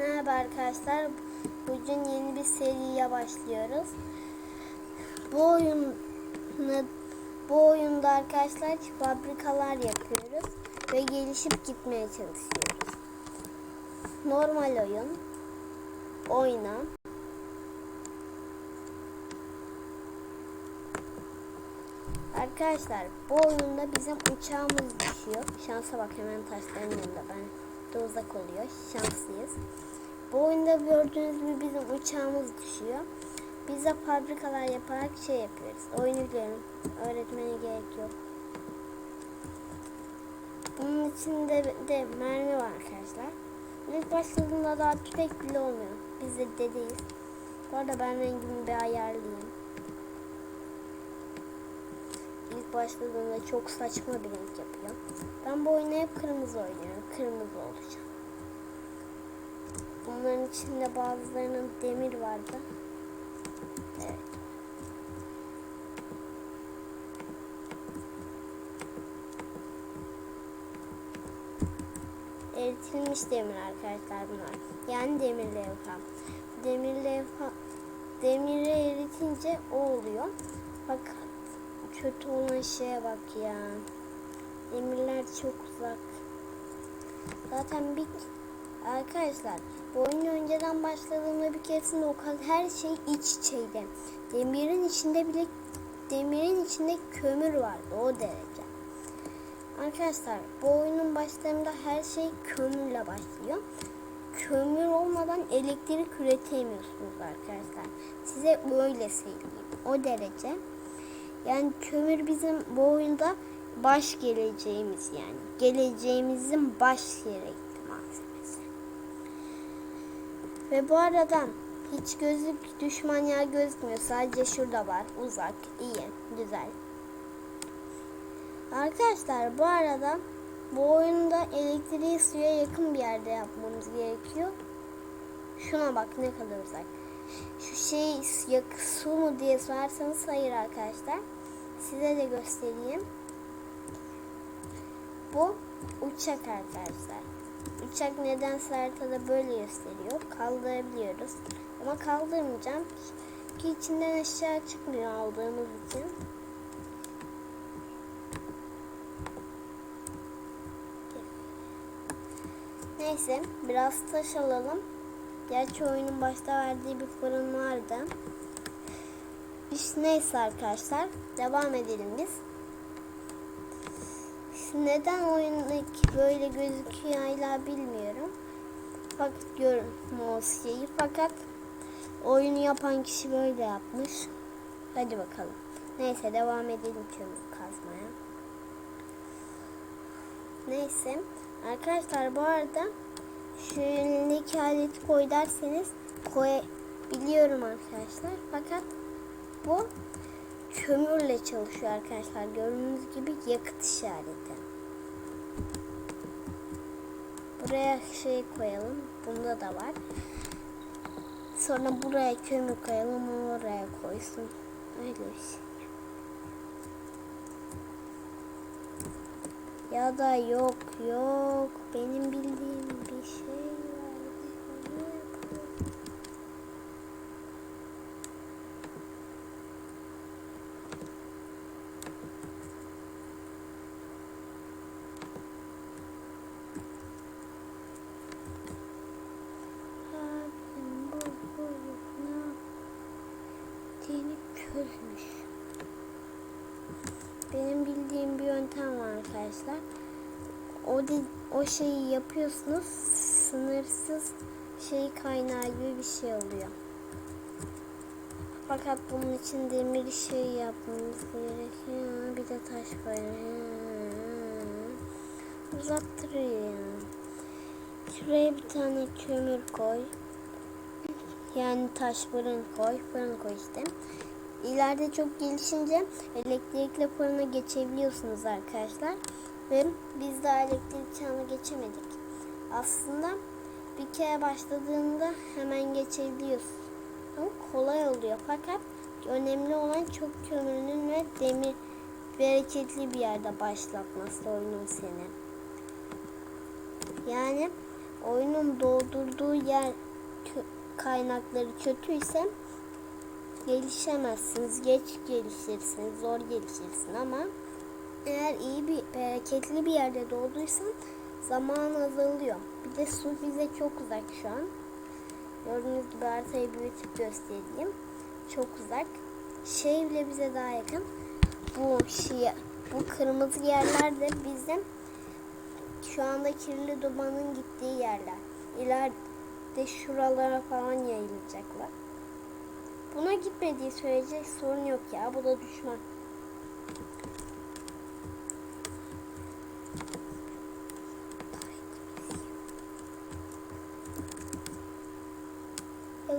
Merhaba arkadaşlar. Bugün yeni bir seriye başlıyoruz. Bu oyun bu oyunda arkadaşlar fabrikalar yapıyoruz ve gelişip gitmeye çalışıyoruz. Normal oyun. Oyna. Arkadaşlar bu oyunda bizim uçağımız düşüyor. Şansa bak hemen taşların yanında ben de uzak oluyor. Şanslıyız. Bu oyunda gördüğünüz gibi bizim uçağımız düşüyor. Biz de fabrikalar yaparak şey yapıyoruz. Oyunu biliyorum. Öğretmene gerek yok. Bunun içinde de mermi var arkadaşlar. İlk başladığında daha tüfek bile olmuyor. Biz de dedeyiz. Bu arada ben rengimi bir ayarlayayım. İlk başladığında çok saçma bir renk yapıyor. Ben bu oyunu hep kırmızı oynuyorum. Kırmızı olacağım. Bunların içinde bazılarının demir vardı. Evet. Eritilmiş demir arkadaşlar bunlar. Yani demir levha. Demir levha demiri eritince o oluyor. Fakat kötü olan şeye bak ya. Demirler çok uzak. Zaten bir arkadaşlar bu oyun önceden başladığımda bir keresinde o kadar her şey iç içeydi. Demirin içinde bile demirin içinde kömür vardı o derece. Arkadaşlar bu oyunun başlarında her şey kömürle başlıyor. Kömür olmadan elektrik üretemiyorsunuz arkadaşlar. Size böyle söyleyeyim. O derece. Yani kömür bizim bu oyunda baş geleceğimiz yani. Geleceğimizin baş gerekli Ve bu arada hiç gözük düşman yer gözükmüyor. Sadece şurada var. Uzak. iyi, Güzel. Arkadaşlar bu arada bu oyunda elektriği suya yakın bir yerde yapmamız gerekiyor. Şuna bak ne kadar uzak. Şu şey yak su mu diye sorarsanız hayır arkadaşlar. Size de göstereyim. Bu uçak arkadaşlar. Uçak nedense haritada böyle gösteriyor. Kaldırabiliyoruz. Ama kaldırmayacağım. Ki içinden aşağı çıkmıyor aldığımız için. Neyse biraz taş alalım. Gerçi oyunun başta verdiği bir fırın vardı. İşte neyse arkadaşlar devam edelim biz. Neden oyundaki böyle gözüküyor hala bilmiyorum. Görün mouse şeyi fakat oyunu yapan kişi böyle yapmış. Hadi bakalım. Neyse devam edelim kömür kazmaya. Neyse arkadaşlar bu arada şu elindeki aleti koy derseniz koyabiliyorum arkadaşlar. Fakat bu kömürle çalışıyor arkadaşlar. Gördüğünüz gibi yakıt işareti. Buraya şey koyalım. Bunda da var. Sonra buraya kömür koyalım. Oraya koysun. Öyle bir şey. Ya da yok yok. Benim bildiğim bir şey var. Abim bu çocuk ne yaptığını çözmüş. Benim bildiğim bir yöntem var arkadaşlar. O o şeyi yapıyorsunuz. Sınırsız şey kaynağı gibi bir şey oluyor. Fakat bunun için demir şey yapmamız gerekiyor. Bir de taş koyalım. Uzattırıyor. Şuraya bir tane kömür koy. Yani taş fırın koy. Fırın koy işte. İleride çok gelişince elektrikli fırına geçebiliyorsunuz arkadaşlar. Ve biz daha elektrik çağına geçemedik. Aslında bir kere başladığında hemen geçebiliyorsun. Ama kolay oluyor. Fakat önemli olan çok kömürünün ve demir bereketli bir yerde başlatması oyunun seni. Yani oyunun doldurduğu yer kaynakları kötüyse gelişemezsiniz. Geç gelişirsiniz, zor gelişirsin ama eğer iyi bir bereketli bir yerde doğduysan zaman azalıyor. Bir de su bize çok uzak şu an. Gördüğünüz gibi haritayı büyütüp göstereyim. Çok uzak. Şey bile bize daha yakın. Bu şey, bu kırmızı yerler de bizim şu anda kirli dumanın gittiği yerler. İleride şuralara falan yayılacaklar. Buna gitmediği sürece sorun yok ya. Bu da düşman.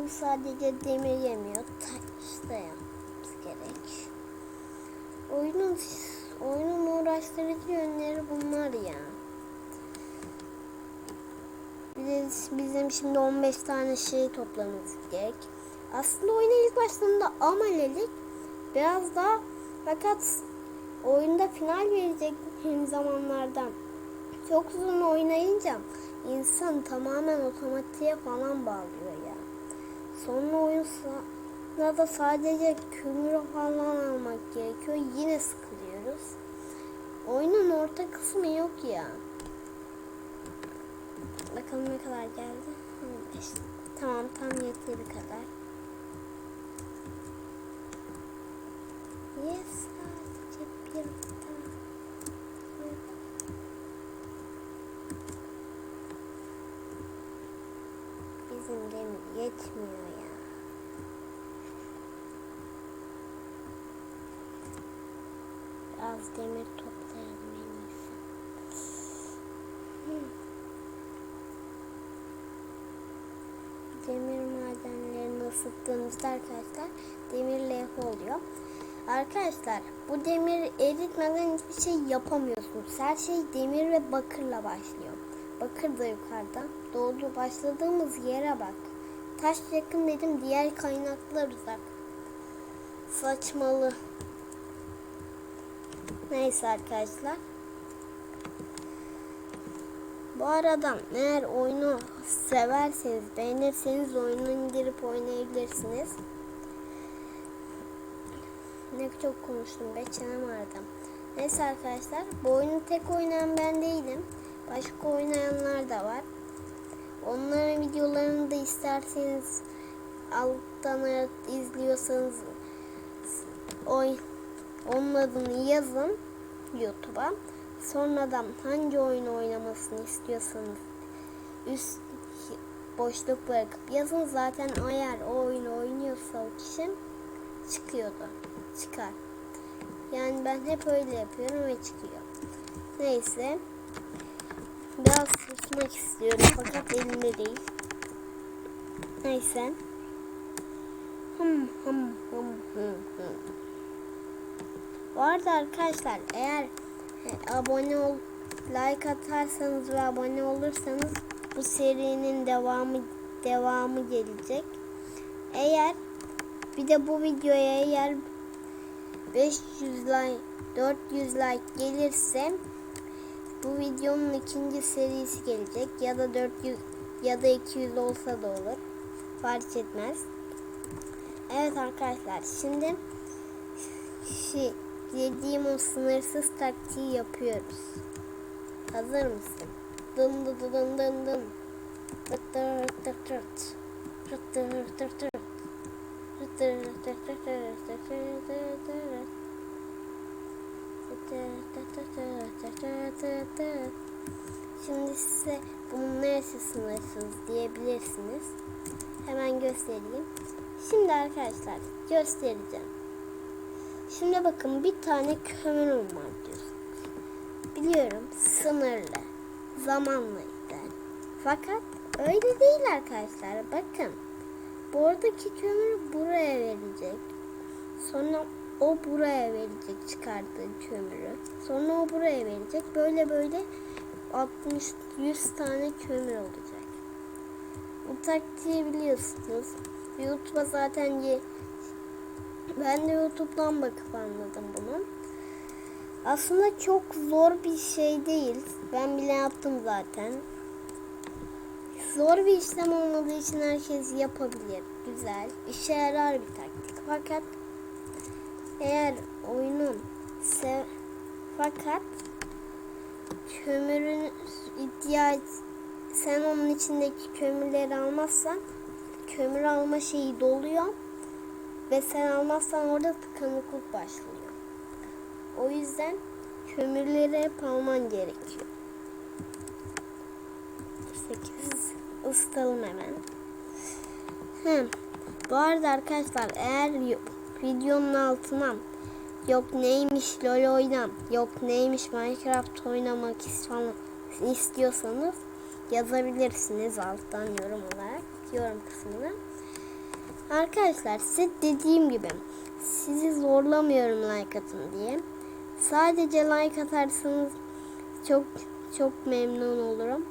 Ev sadece demir yemiyor. Taş da yapmamız gerek. Oyunun oyunun uğraştırıcı yönleri bunlar ya. Biz, bizim şimdi 15 tane şey toplamamız gerek. Aslında oyuna ilk başladığında amelelik biraz daha fakat oyunda final verecek zamanlardan çok uzun oynayınca insan tamamen otomatiğe falan bağlıyor ya. Sonra oyun da sadece kömür falan almak gerekiyor. Yine sıkılıyoruz. Oyunun orta kısmı yok ya. Bakalım ne kadar geldi. 15. Tamam tam yeteri kadar. Yes sadece bir tane. Bizim demir yetmiyor ya. Biraz demir toplayalım en iyisi. Hmm. Demir madenlerini ısıttığımızda arkadaşlar demir levha oluyor. Arkadaşlar bu demir eritmeden hiçbir şey yapamıyorsunuz. Her şey demir ve bakırla başlıyor. Bakır da yukarıda. Doğdu başladığımız yere bak. Taş yakın dedim diğer kaynaklar uzak. Saçmalı. Neyse arkadaşlar. Bu arada eğer oyunu severseniz, beğenirseniz oyunu indirip oynayabilirsiniz. Ne çok konuştum be çenem ağrıdı. Neyse arkadaşlar bu oyunu tek oynayan ben değilim. Başka oynayanlar da var. Onların videolarını da isterseniz alttan izliyorsanız oy onun adını yazın YouTube'a. Sonradan hangi oyunu oynamasını istiyorsanız üst boşluk bırakıp yazın. Zaten eğer o oyunu oynuyorsa o kişi çıkıyordu. Çıkar. Yani ben hep öyle yapıyorum ve çıkıyor. Neyse. Biraz susmak istiyorum fakat elimde değil. Neyse. Hım hım hım hım hım. Bu arkadaşlar eğer e, abone ol, like atarsanız ve abone olursanız bu serinin devamı devamı gelecek. Eğer bir de bu videoya eğer 500 like 400 like gelirse bu videonun ikinci serisi gelecek ya da 400 ya da 200 olsa da olur. Fark etmez. Evet arkadaşlar şimdi şey dediğim o sınırsız taktiği yapıyoruz. Hazır mısın? Dın dın dın dın dın. Tırt tırt tırt tırt. Tırt tırt tırt tırt. Şimdi size bunun neresi sınırsız diyebilirsiniz. Hemen göstereyim. Şimdi arkadaşlar göstereceğim. Şimdi bakın bir tane kömürüm var diyorsunuz. Biliyorum sınırlı. Zamanla gider. Fakat öyle değil arkadaşlar. Bakın. Buradaki kömür buraya verecek. Sonra o buraya verecek çıkardığı kömürü. Sonra o buraya verecek. Böyle böyle 60-100 tane kömür olacak. Bu taktiği biliyorsunuz. YouTube'a zaten ben de YouTube'dan bakıp anladım bunu. Aslında çok zor bir şey değil. Ben bile yaptım zaten. zor bir işlem olmadığı için herkes yapabilir. Güzel. İşe yarar bir taktik. Fakat eğer oyunun sev fakat kömürün ihtiyaç sen onun içindeki kömürleri almazsan kömür alma şeyi doluyor ve sen almazsan orada tıkanıklık başlıyor. O yüzden kömürleri hep alman gerekiyor. 8 ısıtalım hemen. Hı. Bu arada arkadaşlar eğer videonun altına yok neymiş LOL oynam, yok neymiş Minecraft oynamak is- istiyorsanız yazabilirsiniz alttan yorum olarak yorum kısmına. Arkadaşlar size dediğim gibi sizi zorlamıyorum like atın diye. Sadece like atarsanız çok çok memnun olurum.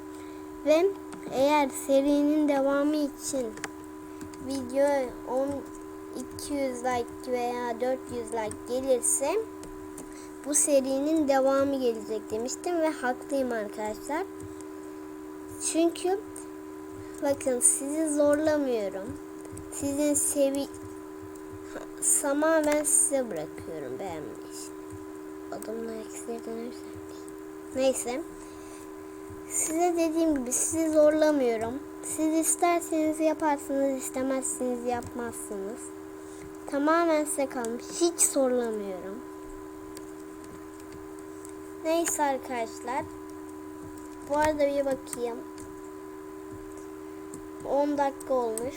Ve eğer serinin devamı için video 10 200 like veya 400 like gelirse bu serinin devamı gelecek demiştim ve haklıyım arkadaşlar. Çünkü bakın sizi zorlamıyorum. Sizin sevi tamamen size bırakıyorum beğenmiş. Adımla eksiye dönersek. Neyse. Size dediğim gibi sizi zorlamıyorum. Siz isterseniz yaparsınız, istemezseniz yapmazsınız. Tamamen size kalmış. Hiç zorlamıyorum. Neyse arkadaşlar. Bu arada bir bakayım. 10 dakika olmuş.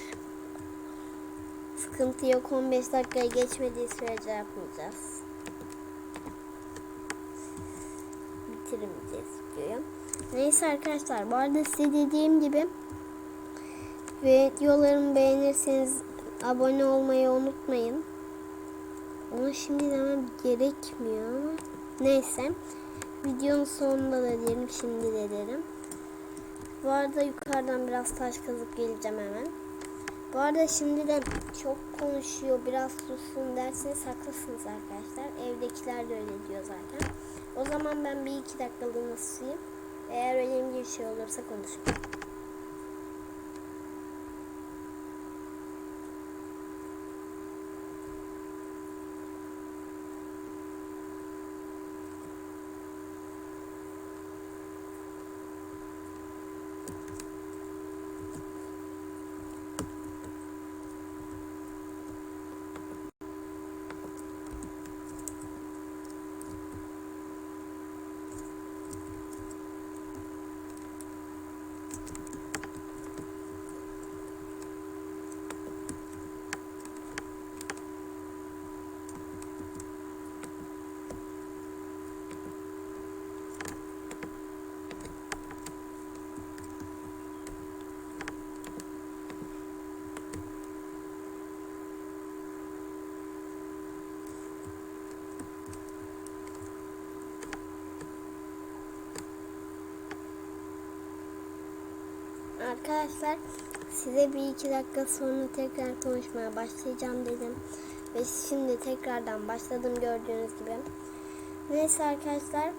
Sıkıntı yok. 15 dakikaya geçmediği sürece yapmayacağız. Bitirmeyeceğiz videoyu. Neyse arkadaşlar bu arada size dediğim gibi videolarımı beğenirseniz abone olmayı unutmayın. Ona şimdi demem gerekmiyor ama neyse. Videonun sonunda da diyelim şimdi de derim. Bu arada yukarıdan biraz taş kazıp geleceğim hemen. Bu arada şimdiden çok konuşuyor biraz sussun derseniz haklısınız arkadaşlar. Evdekiler de öyle diyor zaten. O zaman ben bir iki dakikalığına susayım. Eğer önemli bir şey olursa konuşayım. Arkadaşlar size bir iki dakika sonra tekrar konuşmaya başlayacağım dedim. Ve şimdi tekrardan başladım gördüğünüz gibi. Neyse arkadaşlar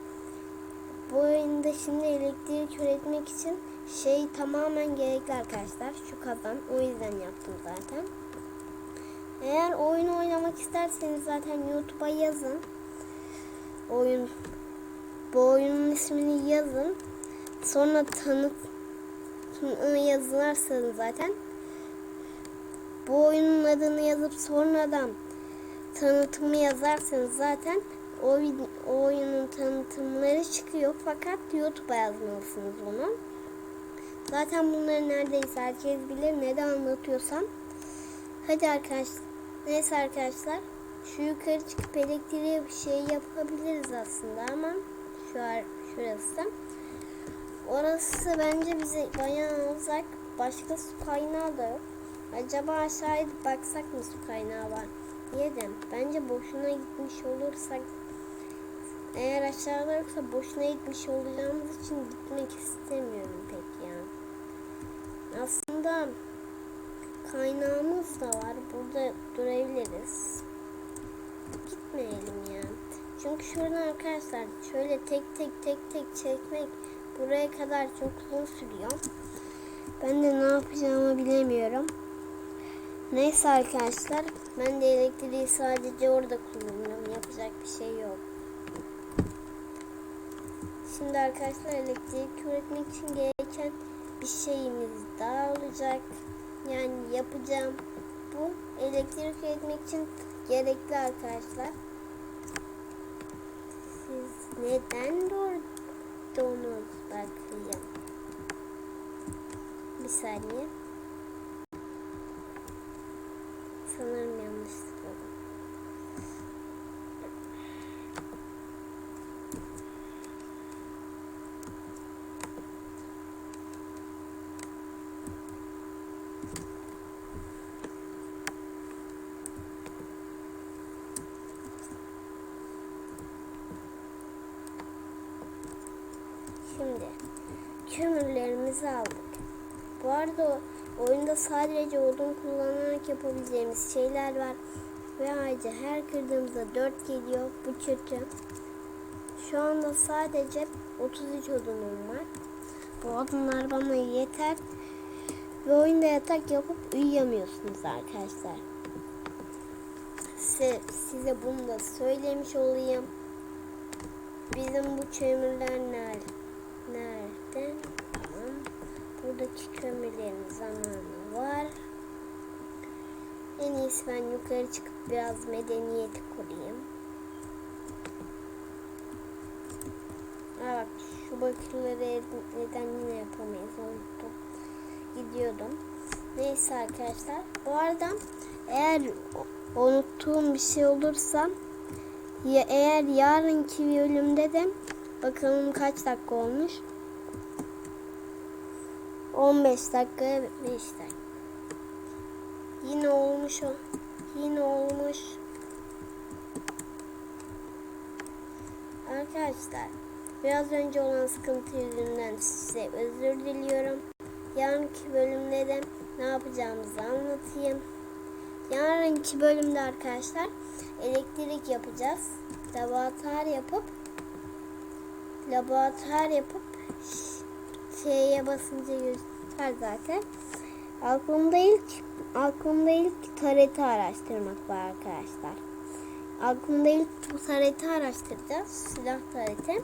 bu oyunda şimdi elektrik üretmek için şey tamamen gerekli arkadaşlar. Şu kazan. O yüzden yaptım zaten. Eğer oyun oynamak isterseniz zaten YouTube'a yazın. Oyun bu oyunun ismini yazın. Sonra tanıt yazarsanız zaten bu oyunun adını yazıp sonradan tanıtımı yazarsanız zaten o, o oyunun tanıtımları çıkıyor fakat YouTube'a yazmalısınız onu. Zaten bunları neredeyse herkes bilir. Ne de anlatıyorsam. Hadi arkadaşlar. Neyse arkadaşlar. Şu yukarı çıkıp elektriğe bir şey yapabiliriz aslında ama şu şurası. Orası bence bize bayağı uzak. Başka su kaynağı da yok. Acaba aşağıya baksak mı su kaynağı var? Yedim. Bence boşuna gitmiş olursak eğer aşağıda yoksa boşuna gitmiş olacağımız için gitmek istemiyorum pek ya. Aslında kaynağımız da var. Burada durabiliriz. Gitmeyelim ya. Çünkü şuradan arkadaşlar şöyle tek tek tek tek çekmek buraya kadar çok uzun sürüyor. Ben de ne yapacağımı bilemiyorum. Neyse arkadaşlar ben de elektriği sadece orada kullanıyorum. Yapacak bir şey yok. Şimdi arkadaşlar elektrik üretmek için gereken bir şeyimiz daha olacak. Yani yapacağım bu elektrik üretmek için gerekli arkadaşlar. Siz neden durdunuz bakayım. Bir saniye. Sanırım kömürlerimizi aldık. Bu arada oyunda sadece odun kullanarak yapabileceğimiz şeyler var. Ve ayrıca her kırdığımızda 4 geliyor. Bu kötü. Şu anda sadece 33 odunum var. Bu odunlar bana yeter. Ve oyunda yatak yapıp uyuyamıyorsunuz arkadaşlar. Size, size bunu da söylemiş olayım. Bizim bu kömürler nerede? Tamam. Buradaki kömürlerin zamanı var. En iyisi ben yukarı çıkıp biraz medeniyeti kurayım. Aa bak şu bakırları neden yine yapamayız unuttum. Gidiyordum. Neyse arkadaşlar. Bu arada eğer unuttuğum bir şey olursa ya eğer yarınki bölümde de bakalım kaç dakika olmuş. 15 dakika 5 dakika. Yine olmuş o. Yine olmuş. Arkadaşlar biraz önce olan sıkıntı yüzünden size özür diliyorum. Yarınki bölümde de ne yapacağımızı anlatayım. Yarınki bölümde arkadaşlar elektrik yapacağız. Laboratuvar yapıp laboratuvar yapıp şeye basınca göster zaten. Aklımda ilk aklımda ilk tareti araştırmak var arkadaşlar. Aklımda ilk bu tareti araştıracağız. Silah tareti.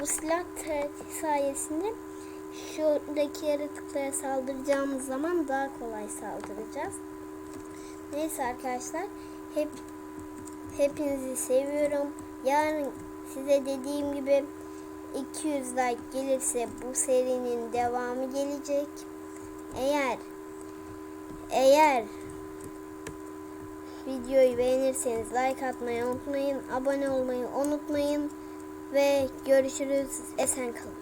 Bu silah tareti sayesinde şuradaki yaratıklara saldıracağımız zaman daha kolay saldıracağız. Neyse arkadaşlar hep hepinizi seviyorum. Yarın size dediğim gibi 200 like gelirse bu serinin devamı gelecek. Eğer eğer videoyu beğenirseniz like atmayı unutmayın, abone olmayı unutmayın ve görüşürüz. Esen kalın.